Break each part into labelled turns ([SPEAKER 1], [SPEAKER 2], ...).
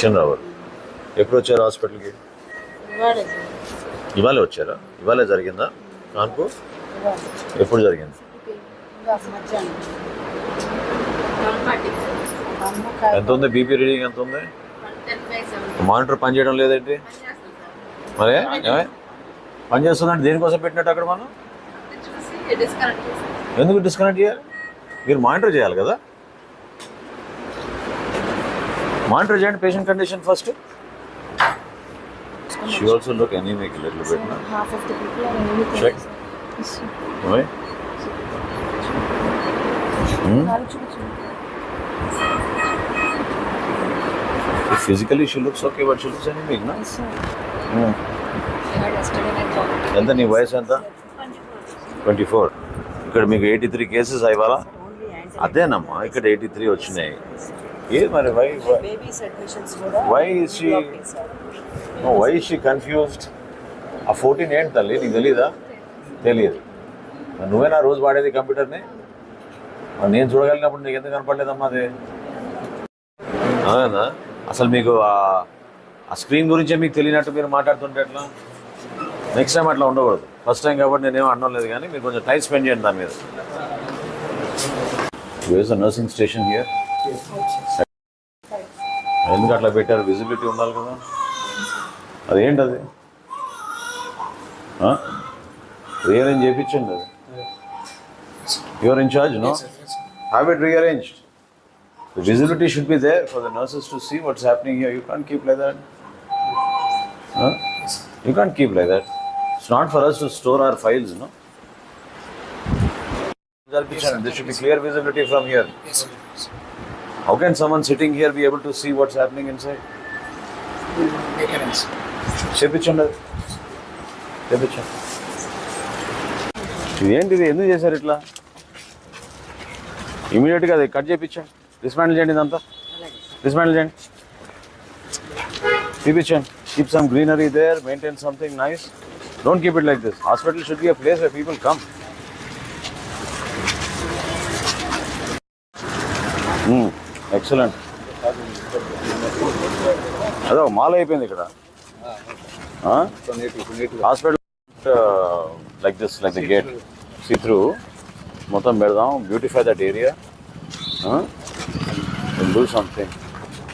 [SPEAKER 1] చిన్నరావు ఎప్పుడు వచ్చారు హాస్పిటల్కి? ఇవాళే. వచ్చారా? ఇవాళే జరిగిందా? కాన్పు ఎప్పుడు జరిగింది? ఎంత ఉంది బీపీ రీడింగ్ ఎంత ఉంది మానిటర్ పని చేయడం లేదేంటి? మరే ఏమే? పని చేస్తుందంటే దేనికోసం పెట్టినట్టు అక్కడ మనం? ఎందుకు డిస్కనెక్ట్ చేయాలి? మీరు మానిటర్ చేయాలి కదా? మానిటర్ చేయండి patient condition first she also look any మీకు లిటిల్ పెట్టిన
[SPEAKER 2] half of the people are anything
[SPEAKER 1] Check. Physically she looks okay but she looks any నా ఎంత నీ వయసు ఎంత ట్వంటీ ఫోర్ ఇక్కడ మీకు ఎయిటీ త్రీ కేసెస్ అయ్యాలా అదేనమ్మా ఇక్కడ ఎయిటీ త్రీ వచ్చినాయి. ఏ మరి
[SPEAKER 2] why
[SPEAKER 1] why she why she confused ఆ ఫోర్టీన్ ఏంటి తల్లి నీకు తెలీదా? తెలియదు. మరి నువ్వేనా రోజు వాడేది కంప్యూటర్ని? నేను చూడగలిగినప్పుడు నీకు ఎందుకు కనపడలేదమ్మా అది? అవునా? అసలు మీకు ఆ- ఆ స్క్రీన్ గురించే మీకు తెలియనట్టు మీరు మాట్లాడుతుంటే ఎట్లా? నెక్స్ట్ టైం అట్లా ఉండకూడదు. ఫస్ట్ టైం కాబట్టి నేనేం అనడం లేదు కానీ మీరు కొంచెం టైం స్పెండ్ చేయండి దాని మీద. వేస్ నర్సింగ్ స్టేషన్ హియర్ ఎందుకు అట్లా పెట్టారు విజిబిలిటీ ఉండాలి కదా అదేంటి అది రీఅరేంజ్ చేయించండి అది your in charge no have it rearrange The visibility should be there for the nurses to see what's happening here. You can't keep like that. Huh? You can't keep like that. It's not for us to store our files, no? There should be clear visibility from here. How can someone sitting here be able to see what's happening inside? చేపించండి అది ఇదేంటిది ఎందుకు చేశారు ఇట్లా? ఇమీడియట్గా అది cut చేయించండి dismantle చేయండి ఇదంతా. డిస్మాండిల్ చేయండి. చూపించండి keep some greenery there maintain something nice don't keep it like this hospital should be a place where people come Mm. Excellent అదో మాల అయిపోయింది ఇక్కడ. Hospital like this like the gate see through మొత్తం పెడదాం. Beautify that area do something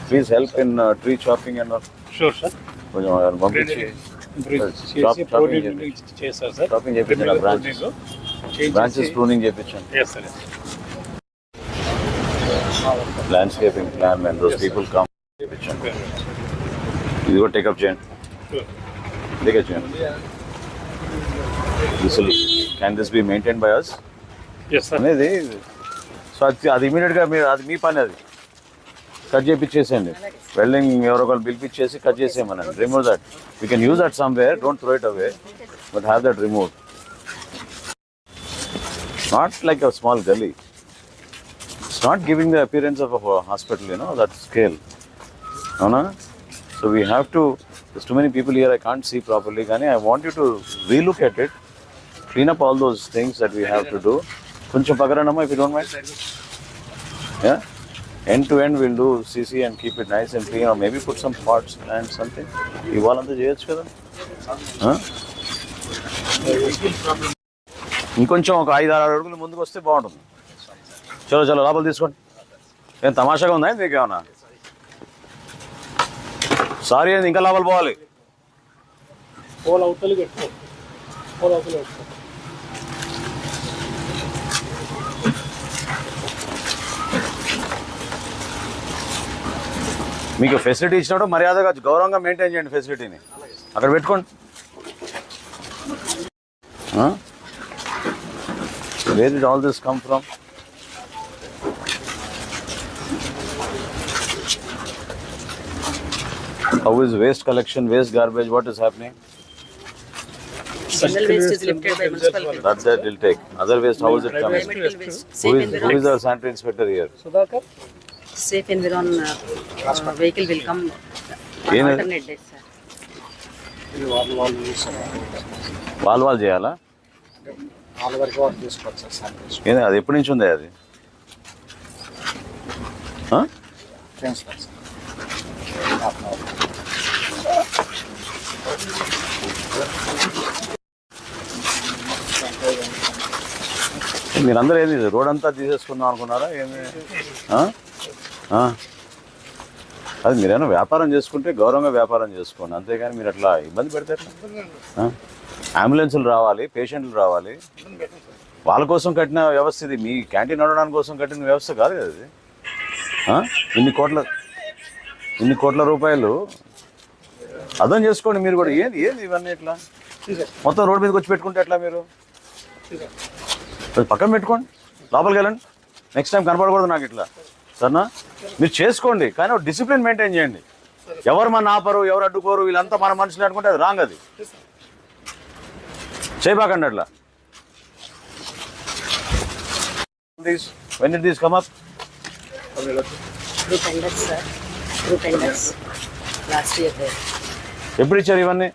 [SPEAKER 1] please help in tree chopping and
[SPEAKER 3] sure sir
[SPEAKER 1] కొంచెం పంపించి. Chopping చేయించండి branches branches pruning చేయించండి plan and those people come చేయించండి ఇది కూడా టేకప్ చేయండి టేకప్ చేయండి this can this be maintain
[SPEAKER 3] by us
[SPEAKER 1] అనేది సో అది అది ఇమీడియట్గా మీరు అది మీ పని అది. కట్ చేయించేసేయండి వెల్డింగ్ ఎవరో ఒకరు పిలిపించేసి cut చేసేయమనండి. Remove that you can use that somewhere don't throw it away but have that remove not like a small gali not giving the appearance of hospital you know that scale అవునా so we have to too many people here I can't see properly కానీ I want you to relook at it clean up all those things that we have to do కొంచెం పగరనమ్మా if you don't mind end to end will do CC and keep it nice and clean maybe put some parts and something ఇవాళంతా చేయొచ్చు కదా ఇంకొంచెం ఒక ఐదు ఆరు అడుగులు ముందుకు వస్తే బాగుంటుంది చలో చలో లోపల తీసుకోండి. ఏం తమాషాగా ఉందా? మీకు ఏమన్నా సారీ అండి ఇంకా లోపల పోవాలి. మీకు ఫెసిలిటీ ఇచ్చినప్పుడు మర్యాదగా గౌరవంగా మెయింటైన్ చేయండి ఫెసిలిటీని అక్కడ పెట్టుకోండి. Where it all this come from How is waste collection, waste garbage, what is happening?
[SPEAKER 2] Single waste is lifted by municipal
[SPEAKER 1] That that will take.
[SPEAKER 2] Other waste,
[SPEAKER 1] how
[SPEAKER 2] is
[SPEAKER 1] it coming? Who
[SPEAKER 2] is,
[SPEAKER 1] who is our sanitary
[SPEAKER 3] inspector here?
[SPEAKER 2] safe environment, uh, uh, vehicle will come on alternate days, sir.
[SPEAKER 3] వాళ్ళు
[SPEAKER 1] చేయాలా ఏంది అది ఎప్పటి నుంచి ఉంది అది మీరందరూ ఏంది రోడ్ అంతా తీసేసుకుందాం అనుకున్నారా? ఏమి అది మీరేమైనా వ్యాపారం చేసుకుంటే గౌరవంగా వ్యాపారం చేసుకోండి. అంతేగాని మీరు అట్లా ఇబ్బంది పెడితే అంబులెన్సులు రావాలి పేషెంట్లు రావాలి. వాళ్ళ కోసం కట్టిన వ్యవస్థ ఇది. మీ క్యాంటీన్ నడవడానికి కోసం కట్టిన వ్యవస్థ కాదు కదా ఇది. ఇన్ని కోట్ల ఇన్ని కోట్ల రూపాయలు అర్థం చేసుకోండి మీరు కూడా. ఏంది ఏంది ఇవన్నీ ఎట్లా మొత్తం రోడ్డు మీదకి వచ్చి పెట్టుకుంటే ఎట్లా మీరు? అది పక్కన పెట్టుకోండి. లోపలికి వెళ్ళండి. నెక్స్ట్ టైం కనపడకూడదు నాకు ఇట్లా. సరేనా? మీరు చేసుకోండి కానీ ఒక డిసిప్లిన్ మెయింటైన్ చేయండి. ఎవరు మన ఆపరు ఎవరు అడ్డుకోరు వీళ్ళంతా మన మనుషులు అనుకుంటే అది రాంగ్ అది. చేయబాకండి అట్లా.
[SPEAKER 2] When it these come up.
[SPEAKER 1] ఎప్పుడు ఇచ్చారు ఇవన్నీ?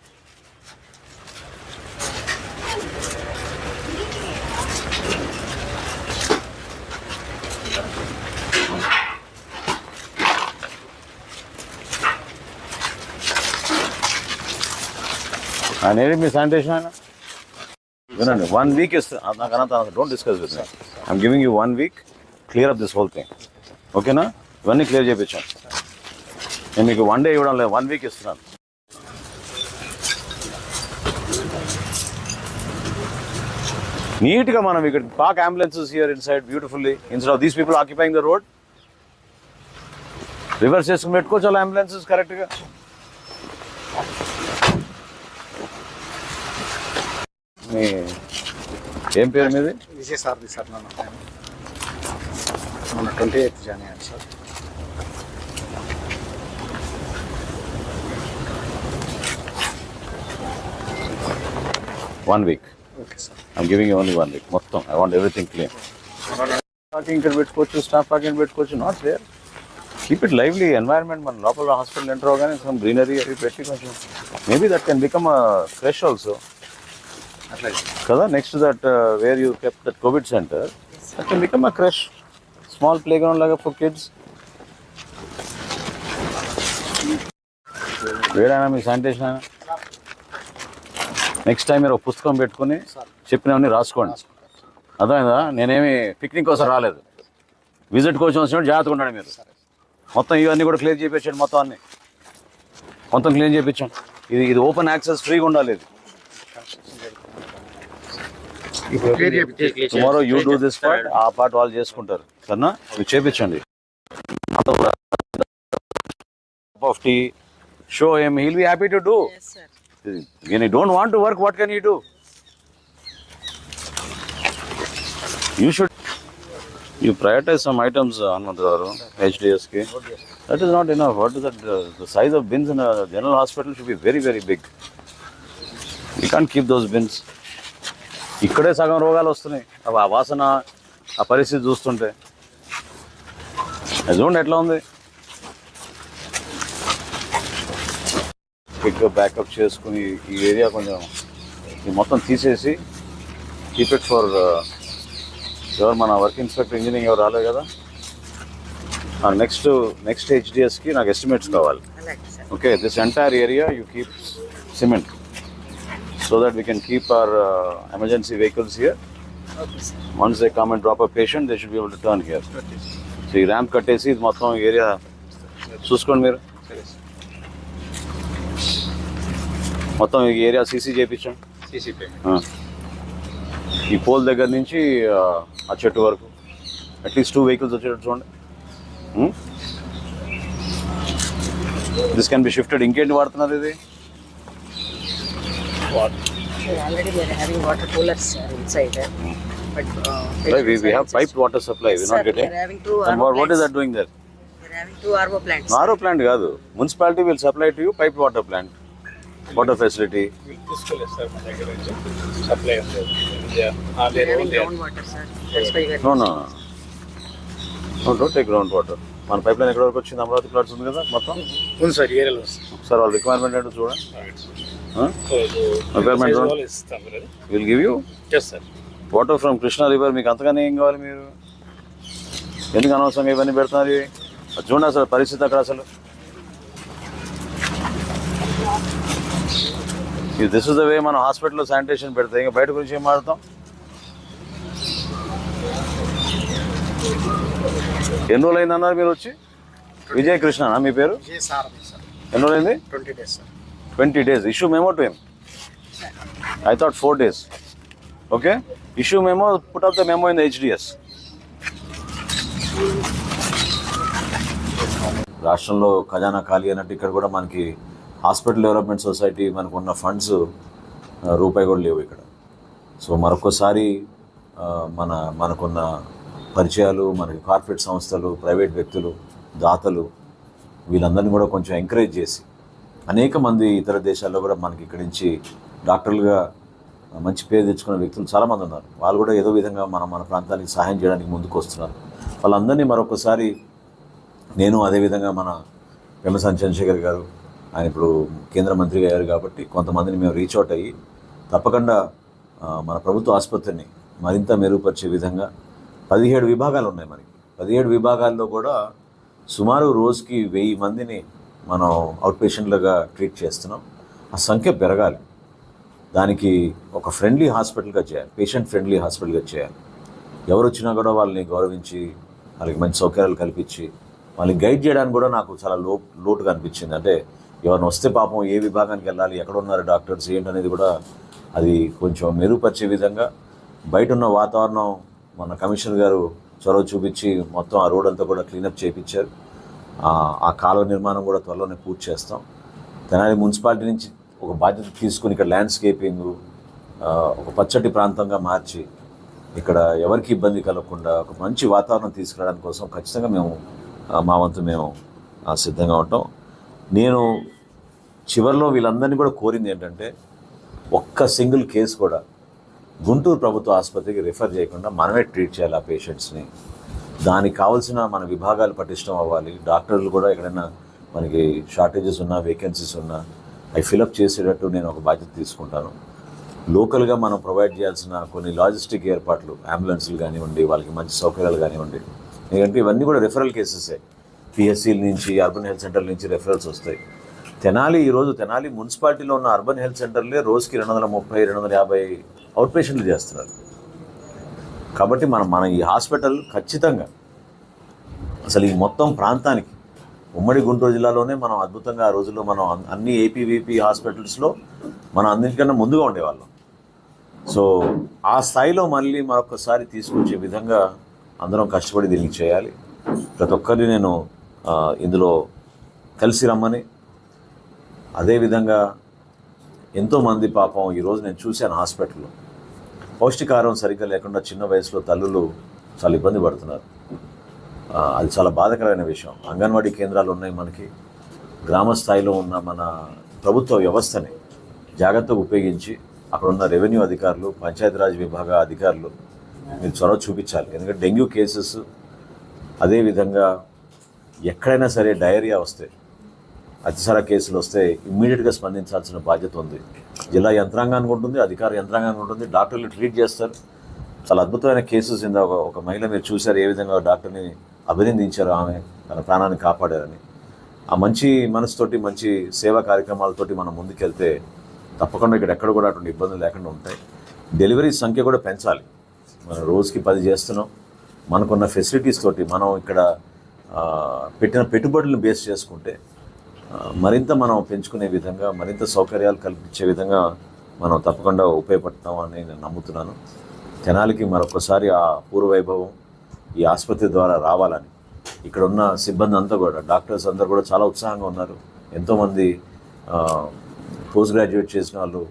[SPEAKER 1] ఆయన ఏది మీ శానిటేషన్ ఆయన వినండి వన్ వీక్ ఇస్తాను నాకు Anantha don't discuss with me I'm giving you one week clear up this whole thing ఓకేనా ఇవన్నీ క్లియర్ చేయించాను నేను మీకు వన్ డే ఇవ్వడం లేదు వన్ వీక్ ఇస్తున్నాను. నీట్గా మనం ఇక్కడ park ambulances here inside beautifully instead of these people occupying the road reverse చేసుకుని పెట్టుకోవచ్చు అలా అంబులెన్సెస్ కరెక్ట్గా మీ ఏం పేరు మీది?
[SPEAKER 3] విజయ్ సార్ది సార్ నన్ను మొన్న ట్వంటీ ఎయిత్ జాయిన్ అయ్యాను sir
[SPEAKER 1] one week
[SPEAKER 3] okay sir
[SPEAKER 1] I'm giving only one week మొత్తం. I want everything clean parking ఇక్కడ పెట్టుకోవచ్చు స్టాఫ్ పార్కింగ్ పెట్టుకోవచ్చు not there keep it lively environment మన లోపల హాస్పిటల్ ఎంటర్ అవగానే సమ్ గ్రీనరీ అవి పెట్టి కొంచెం maybe that can become fresh
[SPEAKER 3] also
[SPEAKER 1] కదా next that where you keep that covid centre that become a creche small playground లాగా for kids వేడానా మీ sanitation next time మీరు ఒక పుస్తకం పెట్టుకుని చెప్పినవన్నీ రాసుకోండి. అర్థమైందా? నేనేమి పిక్నిక్ కోసం రాలేదు. విజిట్ కోసం వచ్చినప్పుడు జాగ్రత్తగా ఉండండి మీరు. మొత్తం ఇవన్నీ కూడా క్లియర్ చేయించండి మొత్తం అన్ని. మొత్తం క్లీన్ చేయించండి ఇది ఇది ఓపెన్ యాక్సెస్ ఫ్రీగా ఉండాలి ఇది. Tomorrow you do this part ఆ పార్ట్ వాళ్ళు చేసుకుంటారు సరేనా మీరు చేపించండి ఆఫ్ టీ షో ఎమ్ heal be happy to do
[SPEAKER 2] Yes, sir.
[SPEAKER 1] when you don't want to work what can you do you should you prioritize some items uh, Hanmantagaru, HDS ki that is not enough what is that uh, the size of bins in a general hospital should be very very big you can't keep those bins ఇక్కడే సగం రోగాలు వస్తున్నాయి. అవి ఆ వాసన ఆ పరిస్థితి చూస్తుంటే. చూడండి ఎట్లా ఉంది. క్విక్గా బ్యాకప్ చేసుకుని ఈ ఏరియా కొంచెం ఈ మొత్తం తీసేసి కీప్ ఇట్ ఫర్ ఎవరు మన వర్క్ ఇన్స్పెక్టర్ ఇంజనీరింగ్ ఎవరు రాలేదు కదా? నెక్స్ట్ నెక్స్ట్ హెచ్డిఎస్కి నాకు ఎస్టిమేట్స్ కావాలి. Okay this entire area you keep cement so that we can keep our emergency vehicles here
[SPEAKER 2] okay sir
[SPEAKER 1] once they come and drop a patient they should be able to turn here so ఈ ramp కట్టేసి ఇది మొత్తం area చూసుకోండి మీరు. మొత్తం ఈ area CC చేయించండి.
[SPEAKER 3] CC
[SPEAKER 1] ఆ. ఈ పోల్ దగ్గర నుంచి ఆ, ఆ చెట్టు వరకు. అట్లీస్ట్ టూ వెహికల్స్ వచ్చేటట్టు చూడండి. దిస్ కెన్ బి షిఫ్టెడ్ ఇంకేంటి వాడుతున్నారు ఇది?
[SPEAKER 2] Water coolers sir inside but
[SPEAKER 1] we, we have piped water supply we're not getting
[SPEAKER 2] having two
[SPEAKER 1] and
[SPEAKER 2] RO
[SPEAKER 1] what, what is that doing there?
[SPEAKER 2] We're having two RO plants.
[SPEAKER 1] RO plant కాదు.
[SPEAKER 3] Municipality will supply to you pipe water
[SPEAKER 2] plant water facility sir
[SPEAKER 1] don't take ground water మన pipeline ఎక్కడ వరకు వచ్చింది? Amaravati plots ఉంది కదా మొత్తం?
[SPEAKER 3] ఉంది sir. ఏరియాలో
[SPEAKER 1] ఒకసారి వాళ్ళ రిక్వైర్మెంట్ ఏంటో చూడండి. Will
[SPEAKER 3] give you
[SPEAKER 1] water from Krishna river మీకు అంతగానే ఏం కావాలి మీరు? ఎందుకు అనవసరంగా ఇవన్నీ పెడుతున్నారు? చూడండి అసలు పరిస్థితి అక్కడ అసలు. దిస్ ఇస్ ద వే మనం హాస్పిటల్లో శానిటేషన్ పెడితే. ఇంకా బయట గురించి ఏం మాడతాం ఎన్ని రోజులు అన్నారు మీరు వచ్చి? విజయ కృష్ణ మీ పేరు? ఎన్ని రోజులైంది?
[SPEAKER 3] Twenty days
[SPEAKER 1] twenty days issue memo to him I thought four days okay issue memo put of the memo in the HDS రాష్ట్రంలో ఖజానా ఖాళీ అన్నట్టు ఇక్కడ కూడా మనకి హాస్పిటల్ డెవలప్మెంట్ సొసైటీ మనకు ఉన్న ఫండ్స్ రూపాయి కూడా లేవు ఇక్కడ. సో మరొకసారి మన మనకున్న పరిచయాలు మనకి కార్పొరేట్ సంస్థలు ప్రైవేట్ వ్యక్తులు దాతలు వీళ్ళందరినీ కూడా కొంచెం ఎంకరేజ్ చేసి అనేక మంది ఇతర దేశాల్లో కూడా మనకి ఇక్కడి నుంచి డాక్టర్లుగా మంచి పేరు తెచ్చుకున్న వ్యక్తులు చాలామంది ఉన్నారు. వాళ్ళు కూడా ఏదో విధంగా మన మన ప్రాంతానికి సహాయం చేయడానికి ముందుకు వస్తున్నారు. వాళ్ళందరినీ మరొకసారి నేను అదేవిధంగా మన వెమ్మసాని చంద్రశేఖర్ గారు ఆయన ఇప్పుడు కేంద్ర మంత్రిగా అయ్యారు కాబట్టి కొంతమందిని మేము రీచ్ అవుట్ అయ్యి తప్పకుండా మన ప్రభుత్వ ఆసుపత్రిని మరింత మెరుగుపరిచే విధంగా పదిహేడు విభాగాలు ఉన్నాయి మనకి. పదిహేడు విభాగాల్లో కూడా సుమారు రోజుకి వెయ్యి మందిని మనం అవుట్ పేషెంట్లుగా ట్రీట్ చేస్తున్నాం. ఆ సంఖ్య పెరగాలి. దానికి ఒక ఫ్రెండ్లీ హాస్పిటల్గా చేయాలి. పేషెంట్ ఫ్రెండ్లీ హాస్పిటల్గా చేయాలి. ఎవరు వచ్చినా కూడా వాళ్ళని గౌరవించి వాళ్ళకి మంచి సౌకర్యాలు కల్పించి వాళ్ళని గైడ్ చేయడానికి కూడా నాకు చాలా లో లోటుగా అనిపించింది. అంటే ఎవరిని వస్తే పాపం ఏ విభాగానికి వెళ్ళాలి ఎక్కడ ఉన్నారు డాక్టర్స్ ఏంటనేది కూడా అది కొంచెం మెరుగుపరిచే విధంగా బయట ఉన్న వాతావరణం మన కమిషనర్ గారు చొరవ చూపించి మొత్తం ఆ రోడ్ అంతా కూడా క్లీనప్ చేయించారు ఆ- కాలువ నిర్మాణం కూడా త్వరలోనే పూర్తి చేస్తాం. తెనాలి మున్సిపాలిటీ నుంచి ఒక బాధ్యత తీసుకుని ఇక్కడ ల్యాండ్స్కేపింగ్ ఒక పచ్చటి ప్రాంతంగా మార్చి ఇక్కడ ఎవరికి ఇబ్బంది కలగకుండా ఒక మంచి వాతావరణం తీసుకురావడానికి కోసం ఖచ్చితంగా మేము మా వంతు మేము సిద్ధంగా ఉంటాం. నేను చివరిలో వీళ్ళందరినీ కూడా కోరింది ఏంటంటే ఒక్క సింగిల్ కేసు కూడా గుంటూరు ప్రభుత్వ ఆసుపత్రికి రిఫర్ చేయకుండా మనమే ట్రీట్ చేయాలి ఆ పేషెంట్స్ని. దానికి కావాల్సిన మన విభాగాలు పటిష్టం అవ్వాలి. డాక్టర్లు కూడా ఎక్కడైనా మనకి షార్టేజెస్ ఉన్నా వేకెన్సీస్ ఉన్నా అవి ఫిలప్ చేసేటట్టు నేను ఒక బాధ్యత తీసుకుంటాను. లోకల్గా మనం ప్రొవైడ్ చేయాల్సిన కొన్ని లాజిస్టిక్ ఏర్పాట్లు అంబులెన్స్లు కానివ్వండి వాళ్ళకి మంచి సౌకర్యాలు కానివ్వండి. ఎందుకంటే ఇవన్నీ కూడా రెఫరల్ కేసెసే పిఎస్సీల నుంచి అర్బన్ హెల్త్ సెంటర్ నుంచి రెఫరల్స్ వస్తాయి. తెనాలి ఈరోజు తెనాలి మున్సిపాలిటీలో ఉన్న అర్బన్ హెల్త్ సెంటర్లే రోజుకి రెండు వందల ముప్పై రెండు వందల యాభై అవుట్ పేషెంట్లు చేస్తున్నారు. కాబట్టి మనం మన ఈ హాస్పిటల్ ఖచ్చితంగా అసలు ఈ మొత్తం ప్రాంతానికి ఉమ్మడి గుంటూరు జిల్లాలోనే మనం అద్భుతంగా ఆ రోజుల్లో మనం అన్ని ఏపీవీపీ హాస్పిటల్స్లో మనం అన్నిటికన్నా ముందుగా ఉండేవాళ్ళం. సో ఆ స్థాయిలో మళ్ళీ మరొకసారి తీసుకొచ్చే విధంగా అందరం కష్టపడి దీనికి చేయాలి. ప్రతి ఒక్కరిని నేను ఇందులో కలిసి రమ్మని అదేవిధంగా ఎంతోమంది పాపం ఈరోజు నేను చూశాను హాస్పిటల్లో. పౌష్టికాహారం సరిగ్గా లేకుండా చిన్న వయసులో తల్లులు చాలా ఇబ్బంది పడుతున్నారు. అది చాలా బాధకరమైన విషయం. అంగన్వాడీ కేంద్రాలు ఉన్నాయి మనకి. గ్రామ స్థాయిలో ఉన్న మన ప్రభుత్వ వ్యవస్థని జాగ్రత్తగా ఉపయోగించి అక్కడ ఉన్న రెవెన్యూ అధికారులు పంచాయతీరాజ్ విభాగ అధికారులు మీరు చొరవ చూపించాలి. ఎందుకంటే డెంగ్యూ కేసెస్ అదేవిధంగా ఎక్కడైనా సరే డయేరియా వస్తే అతిసార కేసులు వస్తే ఇమ్మీడియట్గా స్పందించాల్సిన బాధ్యత ఉంది. జిల్లా యంత్రాంగానికి ఉంటుంది అధికార యంత్రాంగానికి ఉంటుంది. డాక్టర్లు ట్రీట్ చేస్తారు. చాలా అద్భుతమైన కేసెస్ ఇందా ఒక మహిళ మీరు చూశారు ఏ విధంగా డాక్టర్ని అభినందించారు ఆమె తన ప్రాణాన్ని కాపాడారని. ఆ మంచి మనసుతోటి మంచి సేవా కార్యక్రమాలతోటి మనం ముందుకెళ్తే తప్పకుండా ఇక్కడ ఎక్కడ కూడా అటువంటి ఇబ్బందులు లేకుండా ఉంటాయి. డెలివరీ సంఖ్య కూడా పెంచాలి. మనం రోజుకి పది చేస్తున్నాం. మనకున్న ఫెసిలిటీస్ తోటి మనం ఇక్కడ పెట్టిన పెట్టుబడులను బేస్ చేసుకుంటే మరింత మనం పెంచుకునే విధంగా మరింత సౌకర్యాలు కల్పించే విధంగా మనం తప్పకుండా ఉపయోగపడతాం అని నేను నమ్ముతున్నాను. తెనాలికి మరొకసారి ఆ పూర్వవైభవం ఈ ఆసుపత్రి ద్వారా రావాలని. ఇక్కడ ఉన్న సిబ్బంది అంతా కూడా డాక్టర్స్ అందరూ కూడా చాలా ఉత్సాహంగా ఉన్నారు. ఎంతోమంది పోస్ట్ గ్రాడ్యుయేట్ చేసిన వాళ్ళు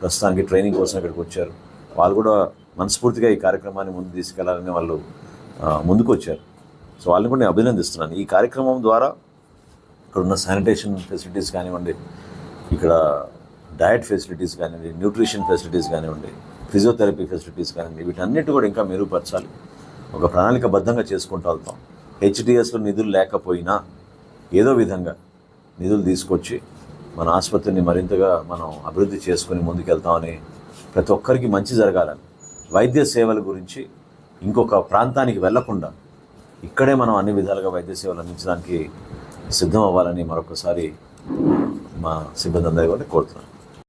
[SPEAKER 1] ప్రస్తుతానికి ట్రైనింగ్ కోసం ఇక్కడికి వచ్చారు. వాళ్ళు కూడా మనస్ఫూర్తిగా ఈ కార్యక్రమాన్ని ముందు తీసుకెళ్ళాలని వాళ్ళు ముందుకు వచ్చారు సో వాళ్ళని కూడా నేను అభినందిస్తున్నాను. ఈ కార్యక్రమం ద్వారా ఇక్కడ ఉన్న శానిటేషన్ ఫెసిలిటీస్ కానివ్వండి ఇక్కడ డయట్ ఫెసిలిటీస్ కానివ్వండి న్యూట్రిషన్ ఫెసిలిటీస్ కానివ్వండి ఫిజియోథెరపీ ఫెసిలిటీస్ కానివ్వండి వీటన్నిటి కూడా ఇంకా మెరుగుపరచాలి. ఒక ప్రణాళికబద్ధంగా చేసుకుంటూ వెళ్తాం. హెచ్డిఎస్లో నిధులు లేకపోయినా ఏదో విధంగా నిధులు తీసుకొచ్చి మన ఆసుపత్రిని మరింతగా మనం అభివృద్ధి చేసుకుని ముందుకెళ్తామని ప్రతి ఒక్కరికి మంచి జరగాలని. వైద్య సేవల గురించి ఇంకొక ప్రాంతానికి వెళ్ళకుండా ఇక్కడే మనం అన్ని విధాలుగా వైద్య సేవలు అందించడానికి సిద్ధం అవ్వాలని మరొకసారి మా సిబ్బంది అందరి కూడా కోరుతున్నాను.